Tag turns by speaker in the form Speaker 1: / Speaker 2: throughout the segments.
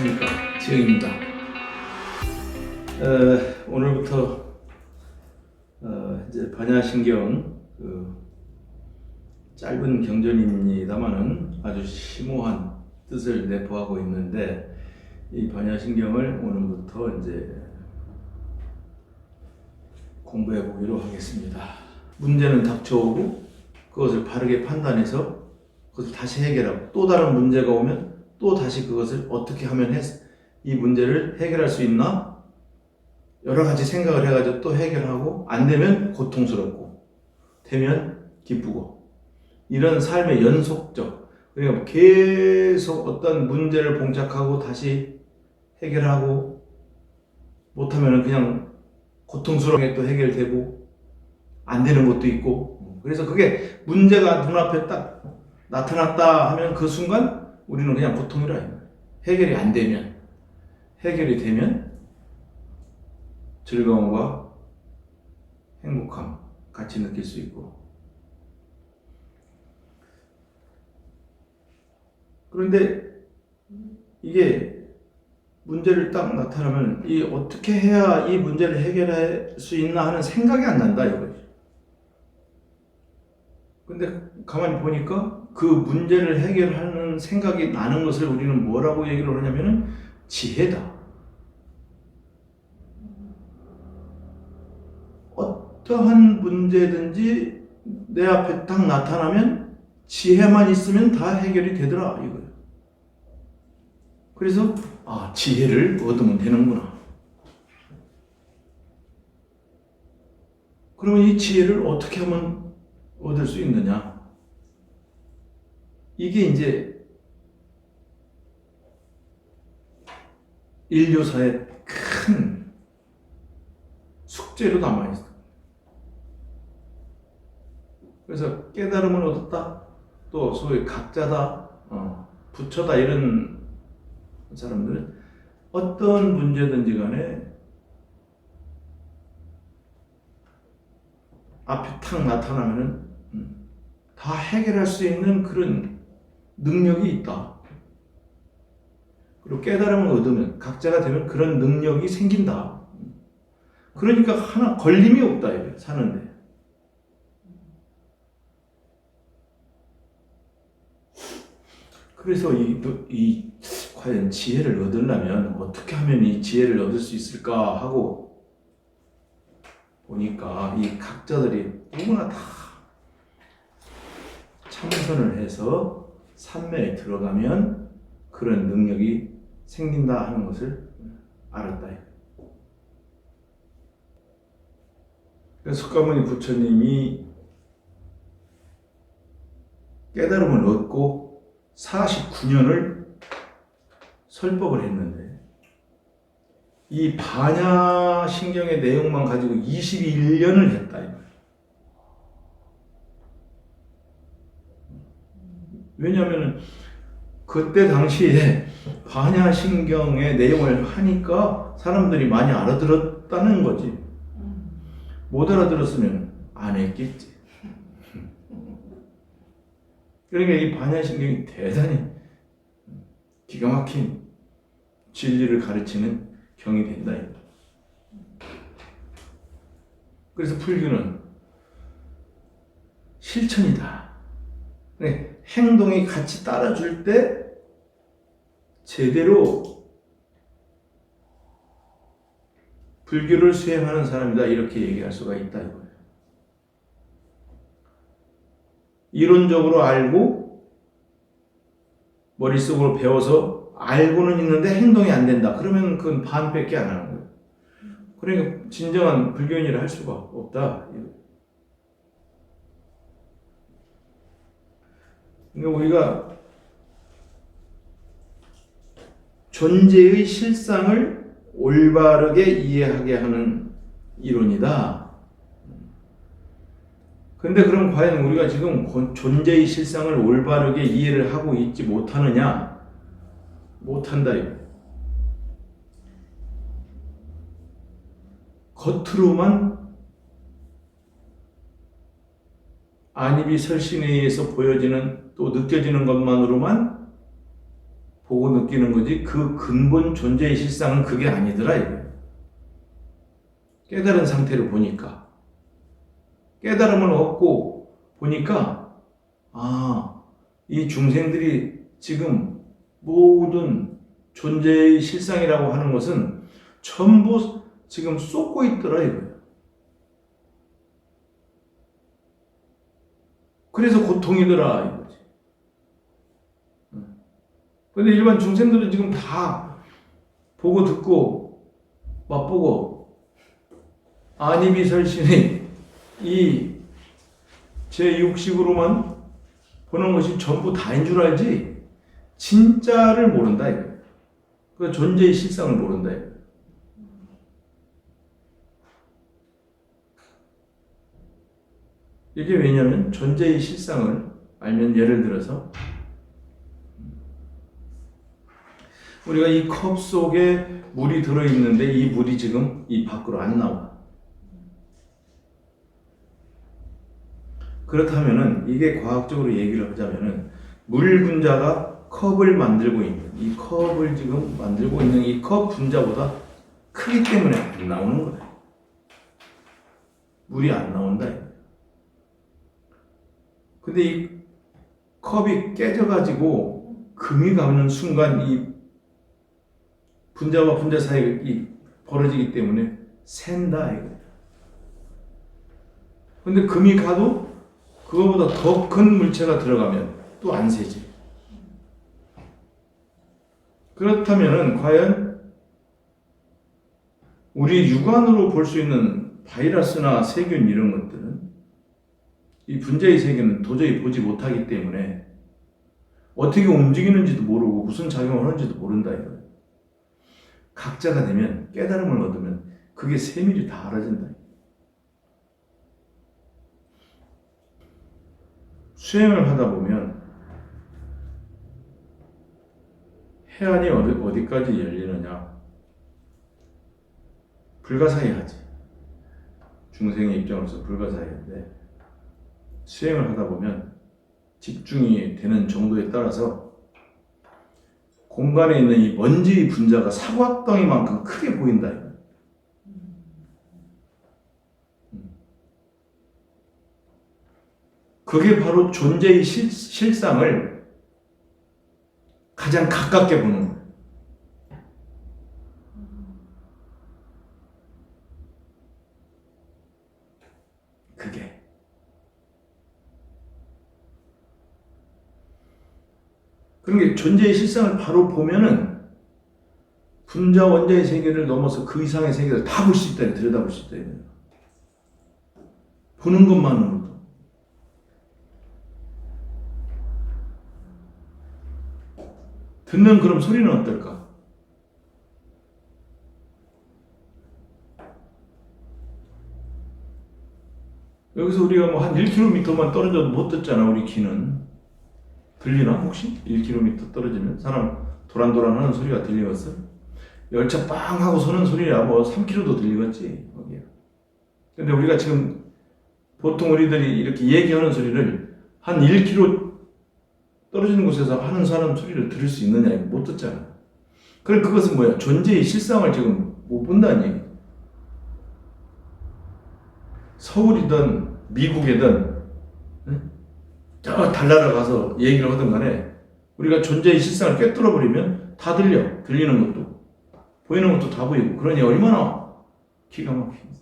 Speaker 1: 안녕하십니까 지영입니다. 어, 오늘부터 어, 이제 반야신경 그 짧은 경전입니다만은 아주 심오한 뜻을 내포하고 있는데 이 반야신경을 오늘부터 이제 공부해 보기로 하겠습니다. 문제는 닥쳐오고 그것을 바르게 판단해서 그것을 다시 해결하고 또 다른 문제가 오면 또 다시 그것을 어떻게 하면 해- 이 문제를 해결할 수 있나? 여러 가지 생각을 해가지고 또 해결하고 안 되면 고통스럽고 되면 기쁘고. 이런 삶의 연속적 그러니까 계속 어떤 문제를 봉착하고 다시 해결하고 못하면 그냥 고통스럽게 또 해결되고 안 되는 것도 있고. 그래서 그게 문제가 눈앞에 딱 나타났다 하면 그 순간 우리는 그냥 고통이라 해요. 해결이 안 되면 해결이 되면 즐거움과 행복함 같이 느낄 수 있고 그런데 이게 문제를 딱 나타나면 이 어떻게 해야 이 문제를 해결할 수 있나 하는 생각이 안 난다 이거죠. 근데 가만히 보니까 그 문제를 해결하는 생각이 나는 것을 우리는 뭐라고 얘기를 하냐면은 지혜다. 어떠한 문제든지 내 앞에 딱 나타나면 지혜만 있으면 다 해결이 되더라 이거예요. 그래서 아 지혜를 얻으면 되는구나. 그러면 이 지혜를 어떻게 하면 얻을 수 있느냐? 이게 이제 인류사의 큰 숙제로 남아 있어. 그래서 깨달음을 얻었다. 또 소위 각자다, 어, 부처다 이런 사람들은 어떤 문제든지 간에 앞에 탁 나타나면은 음, 다 해결할 수 있는 그런 능력이 있다. 그리고 깨달음을 얻으면 각자가 되면 그런 능력이 생긴다. 그러니까 하나 걸림이 없다 이게 사는데. 그래서 이, 이 과연 지혜를 얻으려면 어떻게 하면 이 지혜를 얻을 수 있을까 하고 보니까 이 각자들이 누구나 다 참선을 해서 산매에 들어가면 그런 능력이 생긴다 하는 것을 알았다. 석가모니 부처님이 깨달음을 얻고 49년을 설법을 했는데 이 반야신경의 내용만 가지고 21년을 했다. 왜냐하면 그때 당시에 반야신경의 내용을 하니까 사람들이 많이 알아들었다는 거지. 못 알아들었으면 안 했겠지. 그러니까 이 반야신경이 대단히 기가 막힌 진리를 가르치는 경이 된다. 그래서 불교는 실천이다. 네, 행동이 같이 따라줄 때 제대로 불교를 수행하는 사람이다 이렇게 얘기할 수가 있다 이거예요. 이론적으로 알고 머릿속으로 배워서 알고는 있는데 행동이 안 된다. 그러면 그건 반밖에 안 하는 거예요. 그러니까 진정한 불교인이라 할 수가 없다. 그러니까 우리가 존재의 실상을 올바르게 이해하게 하는 이론이다. 근데 그럼 과연 우리가 지금 존재의 실상을 올바르게 이해를 하고 있지 못하느냐? 못한다. 겉으로만 안입이 설신에 의해서 보여지는 또 느껴지는 것만으로만 보고 느끼는 거지 그 근본 존재의 실상은 그게 아니더라. 깨달은 상태로 보니까 깨달음을 얻고 보니까 아, 이 중생들이 지금 모든 존재의 실상이라고 하는 것은 전부 지금 쏟고 있더라 이거예요. 그래서 고통이더라. 근데 일반 중생들은 지금 다 보고 듣고 맛보고 아니비설신의 이 제6식으로만 보는 것이 전부 다인 줄 알지 진짜를 모른다 이거. 그 존재의 실상을 모른다 이거. 이게 왜냐하면 존재의 실상을 알면 예를 들어서 우리가 이 컵 속에 물이 들어 있는데 이 물이 지금 이 밖으로 안 나와. 그렇다면은 이게 과학적으로 얘기를 하자면은 물 분자가 컵을 만들고 있는 이 컵을 지금 만들고 있는 이 컵 분자보다 크기 때문에 안 나오는 거야. 물이 안 나온다. 근데 이 컵이 깨져가지고 금이 가는 순간 이 분자와 분자 사이에 이 벌어지기 때문에 샌다 이거. 근데 금이 가도 그거보다 더 큰 물체가 들어가면 또 안 새지. 그렇다면은 과연 우리 육안으로 볼 수 있는 바이러스나 세균 이런 것들은 이 분자의 세계는 도저히 보지 못하기 때문에 어떻게 움직이는지도 모르고 무슨 작용을 하는지도 모른다 이거예요. 각자가 되면 깨달음을 얻으면 그게 세밀히 다 알아진다. 수행을 하다 보면 해안이 어디, 어디까지 열리느냐 불가사의하지 중생의 입장으로서 불가사의한데 수행을 하다 보면 집중이 되는 정도에 따라서 공간에 있는 이 먼지 분자가 사과덩이만큼 크게 보인다. 그게 바로 존재의 실, 실상을 가장 가깝게 보는 거예요. 그게. 그런 게 존재의 실상을 바로 보면은 분자 원자의 세계를 넘어서 그 이상의 세계를 다 볼 수 있다, 들여다볼 수 있다. 보는 것만으로도. 듣는 그럼 소리는 어떨까? 여기서 우리가 뭐 한 1km만 떨어져도 못 듣잖아, 우리 귀는. 들리나, 혹시? 1km 떨어지면? 사람 도란도란 하는 소리가 들리겠어? 열차 빵 하고 서는 소리야, 뭐 3km도 들리겠지, 거기야. 근데 우리가 지금 보통 우리들이 이렇게 얘기하는 소리를 한 1km 떨어지는 곳에서 하는 사람 소리를 들을 수 있느냐, 못 듣잖아. 그럼 그것은 뭐야? 존재의 실상을 지금 못 본다는. 서울이든 미국이든 응? 저 달나라 가서 얘기를 하든 간에 우리가 존재의 실상을 꿰뚫어 버리면 다 들려. 들리는 것도 보이는 것도 다 보이고 그러니 얼마나 기가 막히겠어.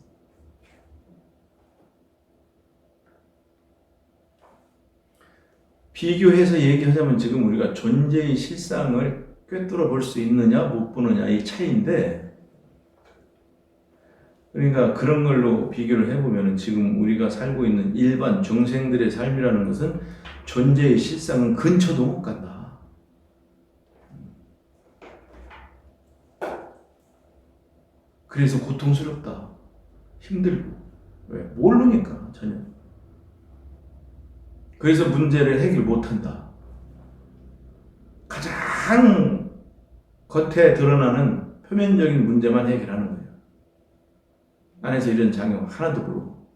Speaker 1: 비교해서 얘기하자면 지금 우리가 존재의 실상을 꿰뚫어 볼 수 있느냐 못 보느냐 이 차이인데 그러니까 그런 걸로 비교를 해보면 지금 우리가 살고 있는 일반 중생들의 삶이라는 것은 존재의 실상은 근처도 못 간다. 그래서 고통스럽다. 힘들고. 왜? 모르니까, 전혀. 그래서 문제를 해결 못 한다. 가장 겉에 드러나는 표면적인 문제만 해결하는 거예요. 안에서 이런 작용 하나도 모르고.